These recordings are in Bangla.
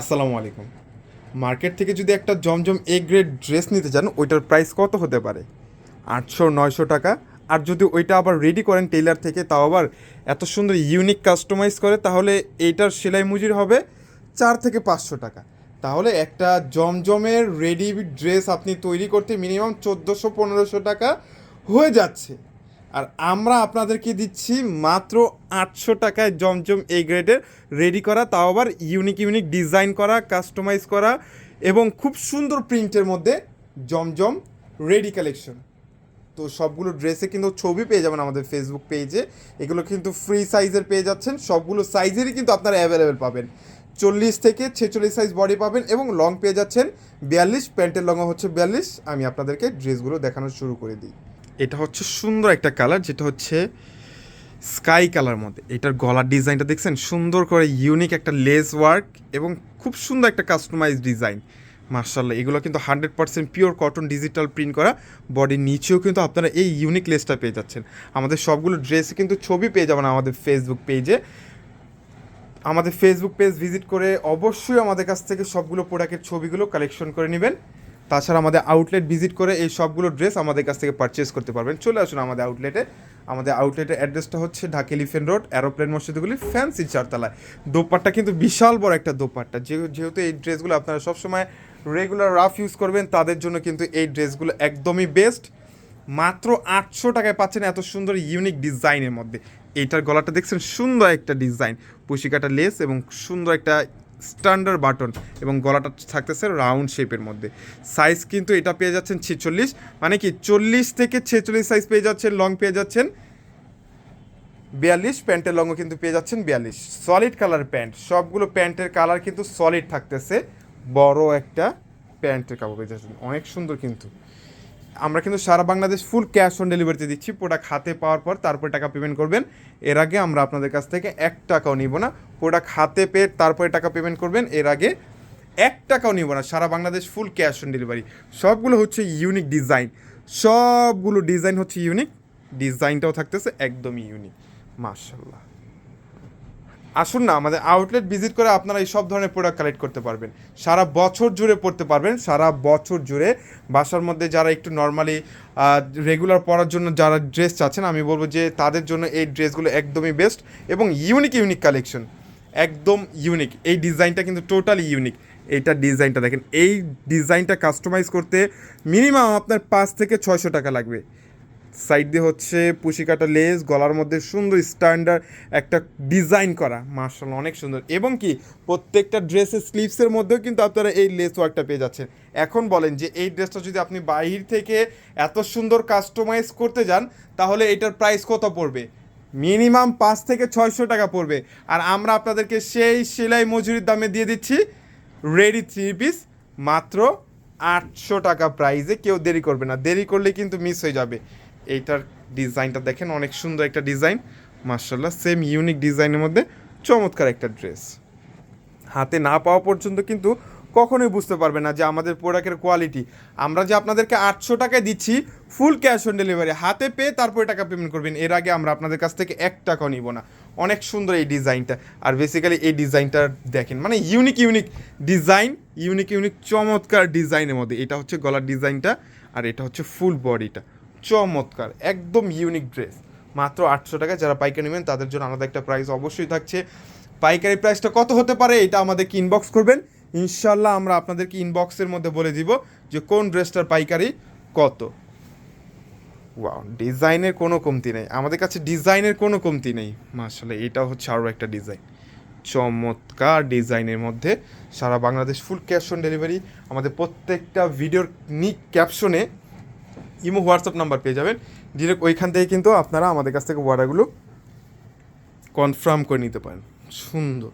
আসসালামু আলাইকুম। মার্কেট থেকে যদি একটা জমজম এ গ্রেড ড্রেস নিতে চান, ওইটার প্রাইস কত হতে পারে? আটশো, নয়শো টাকা। আর যদি ওইটা আবার রেডি করেন টেইলার থেকে, তাও আবার এত সুন্দর ইউনিক কাস্টমাইজ করে, তাহলে এইটার সেলাই মজুর হবে চার থেকে পাঁচশো টাকা। তাহলে একটা জমজমের রেডি ড্রেস আপনি তৈরি করতে মিনিমাম চোদ্দোশো, পনেরোশো টাকা হয়ে যাচ্ছে। আর আমরা আপনাদেরকে দিচ্ছি মাত্র আটশো টাকায় জমজম এই গ্রেডের রেডি করা, তাও আবার ইউনিক ইউনিক ডিজাইন করা কাস্টমাইজ করা এবং খুব সুন্দর প্রিন্টের মধ্যে জমজম রেডি কালেকশন তো সবগুলো ড্রেসে কিন্তু ছবি পেয়ে যাবেন আমাদের ফেসবুক পেজে এগুলো কিন্তু ফ্রি সাইজের পেয়ে যাচ্ছেন। সবগুলো সাইজেরই কিন্তু আপনারা অ্যাভেলেবেল পাবেন। চল্লিশ থেকে ছেচল্লিশ সাইজ বডি পাবেন এবং লং পেয়ে যাচ্ছেন বিয়াল্লিশ, প্যান্টের লং হচ্ছে বিয়াল্লিশ। আমি আপনাদেরকে ড্রেসগুলো দেখানো শুরু করে দিই। এটা হচ্ছে সুন্দর একটা কালার, যেটা হচ্ছে স্কাই কালার মধ্যে। এটার গলার ডিজাইনটা দেখছেন? সুন্দর করে ইউনিক একটা লেস ওয়ার্ক এবং খুব সুন্দর একটা কাস্টমাইজ ডিজাইন মার্শাল্লাহ এগুলো কিন্তু hundred percent pure cotton digital print করা। বডির নিচেও কিন্তু আপনারা এই ইউনিক লেসটা পেয়ে যাচ্ছেন। আমাদের সবগুলো ড্রেসে কিন্তু ছবি পেয়ে যাবেন আমাদের ফেসবুক পেজে আমাদের ফেসবুক পেজ ভিজিট করে অবশ্যই আমাদের কাছ থেকে সবগুলো প্রোডাক্টের ছবিগুলো কালেকশন করে নেবেন। তাছাড়া আমাদের আউটলেট ভিজিট করে এই সবগুলো ড্রেস আমাদের কাছ থেকে পারচেস করতে পারবেন। চলে আসুন আমাদের আউটলেটে আমাদের আউটলেটের অ্যাড্রেসটা হচ্ছে ঢাকা এলিফেন্ট রোড অ্যারোপ্লেন মসজিদগুলি ফ্যান্সি চারতলায়। দোপাট্টা কিন্তু বিশাল বড় একটা দোপাট্টা। যেহেতু এই ড্রেসগুলো আপনারা সবসময় রেগুলার রাফ ইউজ করবেন, তাদের জন্য কিন্তু এই ড্রেসগুলো একদমই বেস্ট মাত্র আটশো টাকায় পাচ্ছেন এত সুন্দর ইউনিক ডিজাইনের মধ্যে। এইটার গলাটা দেখছেন সুন্দর একটা ডিজাইন পুশিকাটা লেস এবং সুন্দর একটা স্ট্যান্ডার্ড বাটন এবং গলাটা থাকতেছে রাউন্ড শেপের মধ্যে। সাইজ কিন্তু এটা পেয়ে যাচ্ছেন ছেচল্লিশ মানে কি চল্লিশ থেকে ছেচল্লিশ সাইজ পেয়ে যাচ্ছেন, লং পেয়ে যাচ্ছেন বিয়াল্লিশ, প্যান্টের লংও কিন্তু পেয়ে যাচ্ছেন বিয়াল্লিশ। সলিড কালার প্যান্ট, সবগুলো প্যান্টের কালার কিন্তু সলিড থাকতেছে। বড় একটা প্যান্টের কাপড় পেয়ে যাচ্ছেন, অনেক সুন্দর কিন্তু। আমরা কিন্তু সারা বাংলাদেশ ফুল ক্যাশ অন ডেলিভারিতে দিচ্ছি প্রোডাক্ট হাতে পাওয়ার পর তারপরে টাকা পেমেন্ট করবেন। এর আগে আমরা আপনাদের কাছ থেকে এক টাকাও নিব না প্রোডাক্ট হাতে পেয়ে তারপরে টাকা পেমেন্ট করবেন। এর আগে এক টাকাও নিব না, সারা Bangladesh full cash on delivery সবগুলো হচ্ছে ইউনিক ডিজাইন সবগুলো ডিজাইন হচ্ছে ইউনিক ডিজাইনটাও থাকতেছে একদমই ইউনিক মার্শাল্লাহ আসুন না, আমাদের আউটলেট ভিজিট করে আপনারা এই সব ধরনের প্রোডাক্ট কালেক্ট করতে পারবেন। সারা বছর জুড়ে পড়তে পারবেন, সারা বছর জুড়ে। বাসার মধ্যে যারা একটু নর্মালি রেগুলার পরার জন্য যারা ড্রেস চাচ্ছেন, আমি বলব যে তাদের জন্য এই ড্রেসগুলো একদমই বেস্ট এবং ইউনিক ইউনিক কালেকশন একদম ইউনিক এই ডিজাইনটা কিন্তু টোটালি ইউনিক এইটা ডিজাইনটা দেখেন, এই ডিজাইনটা কাস্টমাইজ করতে মিনিমাম আপনার পাঁচ থেকে ছয়শো টাকা লাগবে। সাইড দিয়ে হচ্ছে পুশিকাটা লেস, গলার মধ্যে সুন্দর স্ট্যান্ডার্ড একটা ডিজাইন করা। মার্শাল অনেক সুন্দর। এবং কি, প্রত্যেকটা ড্রেসের স্লিভসের মধ্যেও কিন্তু আপনারা এই লেস ওয়ার্কটা পেয়ে যাচ্ছেন। এখন বলেন যে, এই ড্রেসটা যদি আপনি বাহির থেকে এত সুন্দর কাস্টমাইজ করতে যান, তাহলে এটার প্রাইস কত পড়বে? মিনিমাম পাঁচ থেকে ছয়শো টাকা পড়বে। আর আমরা আপনাদেরকে সেই সেলাই মজুরির দামে দিয়ে দিচ্ছি রেডি থ্রি পিস মাত্র আটশো টাকা প্রাইজে কেউ দেরি করবে না। দেরি করলে কিন্তু মিস হয়ে যাবে। এইটার ডিজাইনটা দেখেন, অনেক সুন্দর একটা ডিজাইন। মার্শাল্লাহ সেম ইউনিক ডিজাইনের মধ্যে চমৎকার একটা ড্রেস হাতে না পাওয়া পর্যন্ত কিন্তু কখনোই বুঝতে পারবে না যে আমাদের প্রোডাক্টের কোয়ালিটি আমরা যে আপনাদেরকে আটশো টাকায় দিচ্ছি ফুল ক্যাশ অন ডেলিভারি হাতে পেয়ে তারপরে টাকা পেমেন্ট করবেন। এর আগে আমরা আপনাদের কাছ থেকে এক টাকাও নিব না। অনেক সুন্দর এই ডিজাইনটা। আর বেসিক্যালি এই ডিজাইনটা দেখেন মানে unique unique design unique unique চমৎকার ডিজাইনের মধ্যে। এটা হচ্ছে গলার ডিজাইনটা, আর এটা হচ্ছে ফুল বডিটা চমৎকার, একদম ইউনিক ড্রেস মাত্র আটশো টাকা যারা পাইকারি নেবেন, তাদের জন্য আলাদা একটা প্রাইস অবশ্যই থাকছে। পাইকারি প্রাইসটা কত হতে পারে এটা আমাদেরকে ইনবক্স করবেন। ইনশাল্লাহ আমরা আপনাদেরকে ইনবক্সের মধ্যে বলে দিব যে কোন ড্রেসটার পাইকারি কত। ওয়াও ডিজাইনের কোনো কমতি নেই। আমাদের কাছে ডিজাইনের কোনো কমতি নেই। মার্শাল্লাহ এটা হচ্ছে আরও একটা ডিজাইন চমৎকার ডিজাইনের মধ্যে সারা Bangladesh full cash on delivery আমাদের প্রত্যেকটা ভিডিওর নিক ক্যাপশনে ইমো হোয়াটসঅ্যাপ নাম্বার পেয়ে যাবেন। ডিরেক্ট ওইখান থেকে কিন্তু আপনারা আমাদের কাছ থেকে অর্ডারগুলো কনফার্ম করে নিতে পারেন। সুন্দর।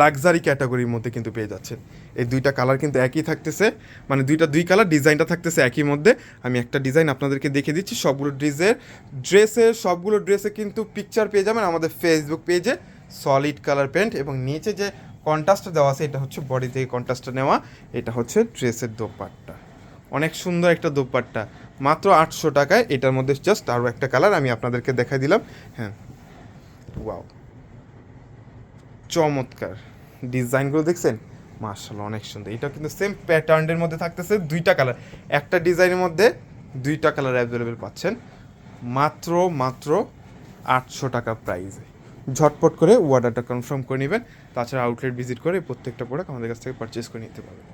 লাক্সারি ক্যাটাগরির মধ্যে কিন্তু পেয়ে যাচ্ছেন। এই দুইটা কালার কিন্তু একই থাকতেছে। মানে দুইটা, দুই কালার ডিজাইনটা থাকতেছে একই মধ্যে। আমি একটা ডিজাইন আপনাদেরকে দেখে দিচ্ছি। সবগুলো ড্রেসের ড্রেসের সবগুলো ড্রেসে কিন্তু পিকচার পেয়ে যাবেন আমাদের ফেসবুক পেজে সলিড কালার প্যান্ট এবং নিচে যে কন্ট্রাস্টটা দেওয়া আছে, এটা হচ্ছে বডি থেকে কন্ট্রাস্টটা নেওয়া। এটা হচ্ছে ড্রেসের দোপাট্টা। অনেক সুন্দর একটা দোপাট্টা। মাত্র আটশো টাকায় এটার মধ্যে জাস্ট আরও একটা কালার আমি আপনাদেরকে দেখাই দিলাম। হ্যাঁ। ওয়াও চমৎকার। ডিজাইনগুলো দেখছেন? মার্শাল্লাহ অনেক সুন্দর। এটা কিন্তু সেম প্যাটার্নের মধ্যে থাকতেছে দুইটা কালার একটা ডিজাইনের মধ্যে দুইটা কালার অ্যাভেলেবেল পাচ্ছেন। মাত্র মাত্র আটশো টাকা প্রাইসে ঝটপট করে অর্ডারটা কনফার্ম করে নেবেন। তাছাড়া আউটলেট ভিজিট করে প্রত্যেকটা প্রোডাক্ট আমাদের কাছ থেকে পারচেস করে নিতে পারবেন।